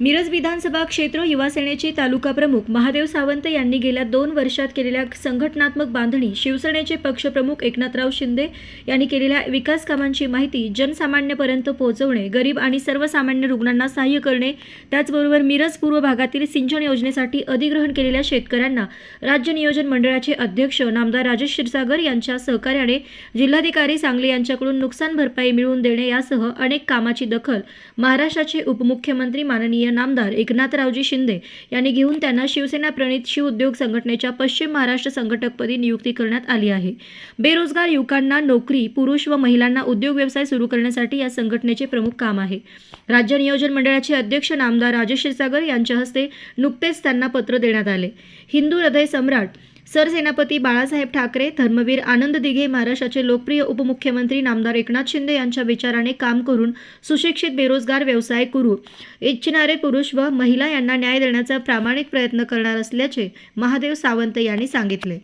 मिरज विधानसभा क्षेत्र युवा सेनेचे तालुका प्रमुख महादेव सावंत यांनी गेल्या दोन वर्षात केलेल्या संघटनात्मक बांधणी शिवसेनेचे पक्षप्रमुख एकनाथराव शिंदे यांनी केलेल्या विकास कामांची माहिती जनसामान्यपर्यंत पोहोचवणे गरीब आणि सर्वसामान्य रुग्णांना सहाय्य करणे त्याचबरोबर मिरज पूर्व भागातील सिंचन योजनेसाठी अधिग्रहण केलेल्या शेतकऱ्यांना राज्य नियोजन मंडळाचे अध्यक्ष नामदार राजेश क्षीरसागर यांच्या सहकार्याने जिल्हाधिकारी सांगली यांच्याकडून नुकसान भरपाई मिळवून देणे यासह अनेक कामाची दखल महाराष्ट्राचे उपमुख्यमंत्री माननीय नामदार एकनाथरावजी शिंदे यांनी घेऊन त्यांना शिवसेना प्रणित शिव उद्योग संघटनेच्या पश्चिम महाराष्ट्र संघटकपदी नियुक्ती करण्यात आली आहे. बेरोजगार युवकांना नोकरी पुरुष व महिलांना उद्योग व्यवसाय सुरू करण्यासाठी या संघटनेचे प्रमुख काम आहे. राज्य नियोजन मंडळाचे अध्यक्ष नामदार राजेश क्षीरसागर यांच्या हस्ते नुकतेच त्यांना पत्र देण्यात आले. हिंदू हृदय सम्राट सरसेनापती बाळासाहेब ठाकरे धर्मवीर आनंद दिघे महाराष्ट्राचे लोकप्रिय उपमुख्यमंत्री नामदार एकनाथ शिंदे यांच्या विचाराने काम करून सुशिक्षित बेरोजगार व्यवसाय करू. इच्छिणारे पुरुष व महिला यांना न्याय देण्याचा प्रामाणिक प्रयत्न करणार असल्याचे महादेव सावंत यांनी सांगितले.